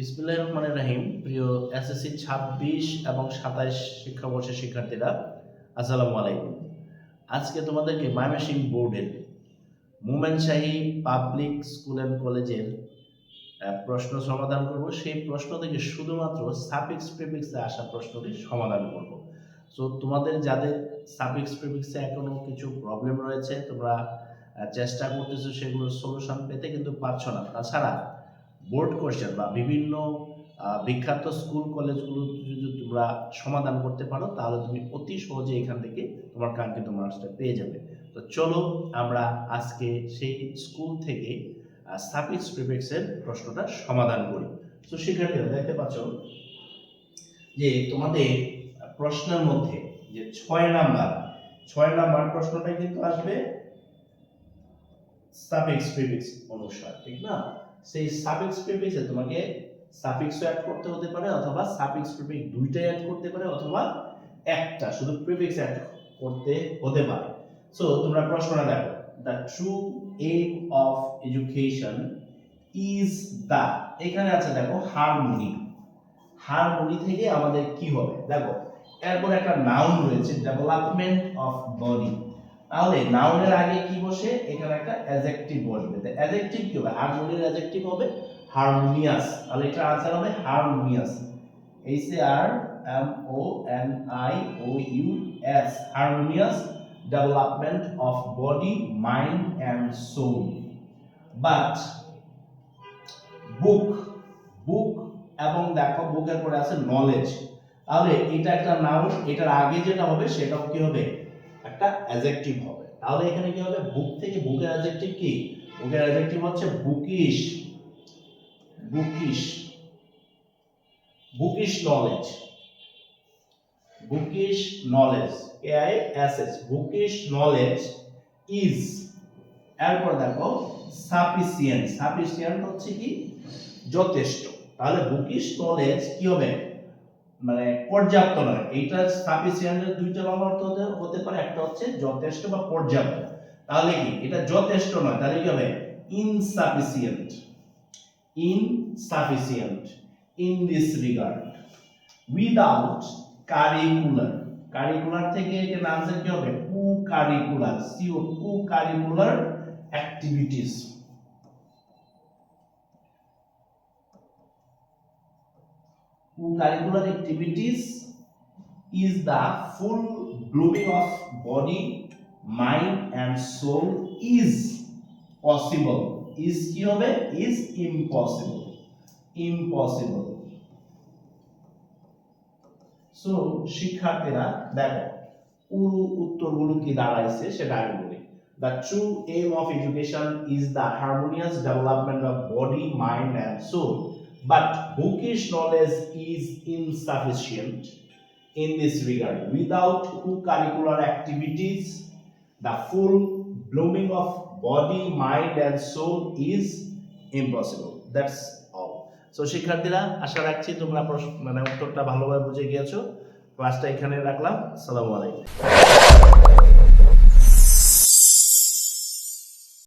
বিসমিল্লাহ রহমান রাহিম। প্রিয় এসএসসি ছাব্বিশ এবং সাতাইশ শিক্ষাবর্ষের শিক্ষার্থীরা, আসসালামু আলাইকুম। আজকে তোমাদেরকে ময়মনসিং বোর্ডের Mumen Shahi public school and কলেজের প্রশ্ন সমাধান করব। সেই প্রশ্ন থেকে শুধুমাত্র সাফিক্স প্রিফিক্সে আসা প্রশ্নটি সমাধান করব। সো তোমাদের যাদের সাফিক্স প্রিফিক্সে এখনও কিছু প্রবলেম রয়েছে, তোমরা চেষ্টা করতেছো সেগুলোর সলিউশন পেতে কিন্তু পারছ না। তাছাড়া বোর্ড কোশ্চেন বা বিভিন্ন বিখ্যাত স্কুল কলেজগুলো যদি তোমরা সমাধান করতে পারো, তাহলে তুমি অতি সহজে এখান থেকে তোমার কাঙ্ক্ষিত মার্কসটা পেয়ে যাবে। তো চলো আমরা আজকে সেই স্কুল থেকে সাফিক্স প্রিফিক্সের প্রশ্নটা সমাধান করি। তো শিক্ষার্থীরা, দেখতে পাচ্ছ যে তোমাদের প্রশ্নের মধ্যে যে ছয় নাম্বার ছয় নাম্বার প্রশ্নটা কিন্তু আসবে সাফিক্স প্রিফিক্স অনুসার, ঠিক না? সেই সাফিক্স প্রিফিক্সে তোমাকে সাফিক্সও অ্যাড করতে হতে পারে অথবা সাফিক্স প্রিফিক্স দুইটাই অ্যাড করতে পারে অথবা একটা, শুধু প্রিফিক্স অ্যাড করতে হতে পারে। সো তোমরা প্রশ্নটা দেখো। The true aim of education is the এখানে আছে দেখো হারমোনি হারমোনি থেকে আমাদের কি হবে? দেখো, এরপর একটা নাউন রয়েছে ডেভেলপমেন্ট অফ বডি তাহলে নাউনের আগে কি বসে? এখানে একটা অ্যাডজেক্টিভ বসবে। তো অ্যাডজেক্টিভ কি হবে? হারমোনির অ্যাডজেক্টিভ হবে। হারমোনিয়াস তাহলে এটা আনসার হবে harmonious H A R M O N I O U S harmonious development of body mind and soul but book book এবং দেখো বুকের পরে আছে নলেজ তাহলে এটা একটা নাউন এটার আগে যেটা হবে সেটাও কি হবে? একটা অ্যাডজেক্টিভ হবে। তাহলে এখানে কি হবে? বুক থেকে বুকের অ্যাডজেক্টিভ কি? বুকের অ্যাডজেক্টিভ হচ্ছে bookish bookish bookish knowledge bookish knowledge A I S S bookish knowledge is এরপর দেখো সাফিসিয়েন্ট সাফিসিয়েন্ট হচ্ছে কি? যথেষ্ট। তাহলে বুকিশ নলেজ কি হবে? মানে পর্যাপ্ত নয়। এইটা সাফিসিয়েন্টের দুইটা বাংলা অর্থ হতে হতে পারে। একটা হচ্ছে যথেষ্ট বা পর্যাপ্ত। তাহলে কি? এটা যথেষ্ট নয়। তাহলে কি হবে? Insufficient insufficient in this regard without curricular curricular থেকে এখানে আনসার কি হবে? Co curricular C O co curricular activities co-curricular activities is the full blooming of body mind and soul is possible is কি হবে is impossible impossible সো শিক্ষার্থীরা দেখো পুরো উত্তরগুলো কি দাঁড়াইছে সেটা আগে বলি The true aim of education is the harmonious development of body, mind, and soul. But bookish knowledge is insufficient in this regard. Without co-curricular activities, the full blooming of body, mind, and soul is impossible. That's all. So শিক্ষার্থীরা আশা রাখছি তোমরা মানে উত্তরটা ভালোভাবে বুঝে গিয়েছো ক্লাসটা এখানে রাখলাম আসসালামু আলাইকুম